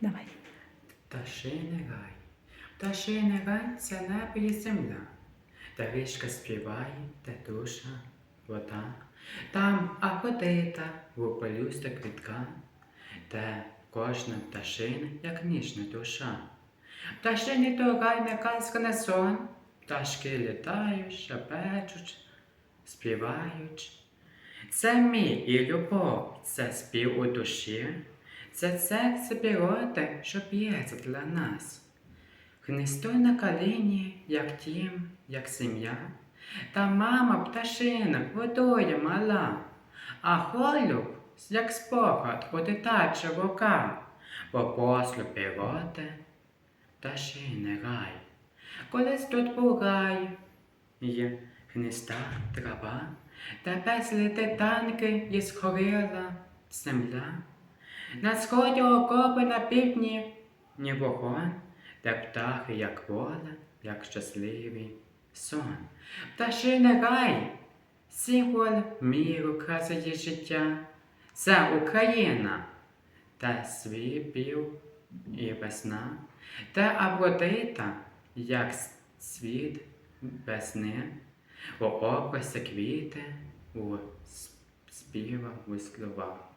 Давай. Пташиний рай, пташиний рай це небо і земля, де річка співає, де душа, вода, там Афродита, лупелюста квітка, де кожна пташина, як ніжна душа. Пташиний то рай не казка не сон, пташки літають, шепечуть, співають. Це мій і любов, це спів у душі, це серце піроти, що б'ється для нас. Гніздо на калині, як тім, як сім'я, та мама пташина водою мала, а голуб, як спогад у дитяча рука, бо послу піроти пташини рай. Колись тут був рай, є гнізда трава, та безліти танки і згоріла земля. На сході окопи на півдні ні вогонь, де птахи, як воля, як щасливий сон. Пташиний рай, символ міру, її життя. Це Україна, та свій пів і весна, та Афродита, як світ весни, у образі квіти, у співах, у словах.